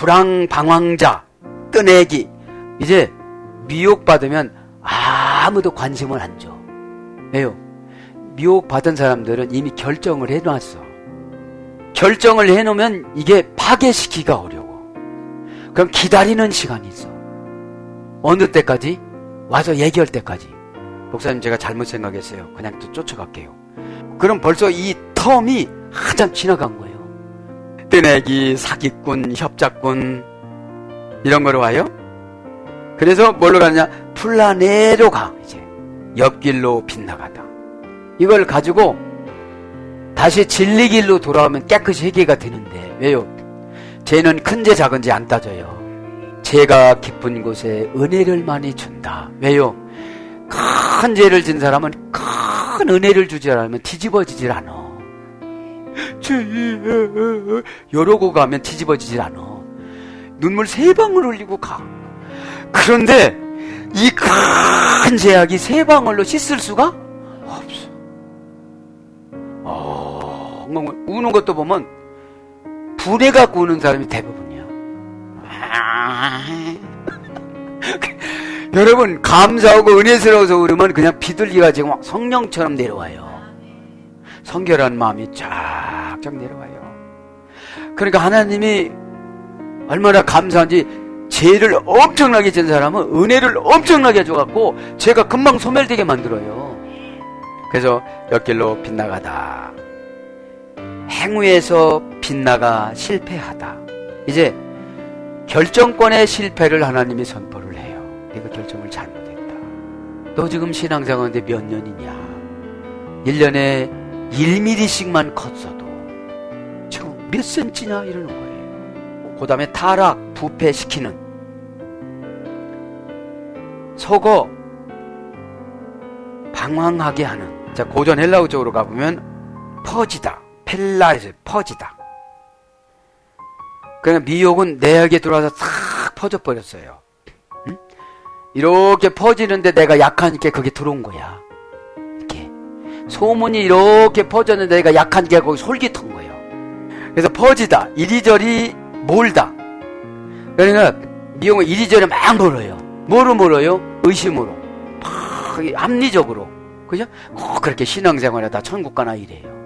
불황 방황자, 뜨내기. 이제 미혹받으면 아무도 관심을 안 줘. 왜요? 미혹받은 사람들은 이미 결정을 해놨어. 결정을 해놓으면 이게 파괴시키기가 어려워. 그럼 기다리는 시간이 있어. 어느 때까지? 와서 얘기할 때까지. 목사님 제가 잘못 생각했어요. 그냥 또 쫓아갈게요. 그럼 벌써 이 텀이 한참 지나간 거예요. 뜨내기, 사기꾼, 협작꾼 이런 거로 와요. 그래서 뭘로 가느냐? 플라네로 가 이제 옆길로 빗나가다. 이걸 가지고 다시 진리 길로 돌아오면 깨끗이 해결가 되는데 왜요? 죄는 큰죄 작은죄 안 따져요. 죄가 깊은 곳에 은혜를 많이 준다. 왜요? 큰 죄를 진 사람은 큰 은혜를 주지 않으면 뒤집어지질 않아. 죄 이러고 가면 뒤집어지질 않아. 눈물 세 방울 흘리고 가. 그런데 이큰 죄악이 세 방울로 씻을 수가 없어. 어, 우는 것도 보면 분해 갖고 우는 사람이 대부분이야. 여러분 감사하고 은혜스러워서 울으면 그냥 비둘기가 지금 성령처럼 내려와요. 성결한 마음이 쫙쫙 내려와요. 그러니까 하나님이 얼마나 감사한지 죄를 엄청나게 진 사람은 은혜를 엄청나게 줘갖고 죄가 금방 소멸되게 만들어요. 그래서 옆길로 빗나가다. 행위에서 빗나가 실패하다. 이제 결정권의 실패를 하나님이 선포를 해요. 내가 결정을 잘못했다. 너 지금 신앙생활인데 몇 년이냐? 1년에 1mm씩만 컸어도 지금 몇 센치냐? 이러는 거예요. 그 다음에 타락, 부패시키는 속어 방황하게 하는 자 고전 헬라어 쪽으로 가보면 퍼지다 펠라에서 퍼지다 그냥 미혹은 내에게 들어와서 싹 퍼져버렸어요 응? 이렇게 퍼지는데 내가 약하니까 그게 들어온 거야 소문이 이렇게 퍼졌는데 내가 약하니까 거기 솔깃한 거예요. 그래서 퍼지다 이리저리 몰다. 그러니까 미혹은 이리저리 막 몰어요. 뭐로 몰어요? 의심으로. 막 합리적으로. 그죠? 꼭 그렇게 신앙생활하다 천국 가나 이래요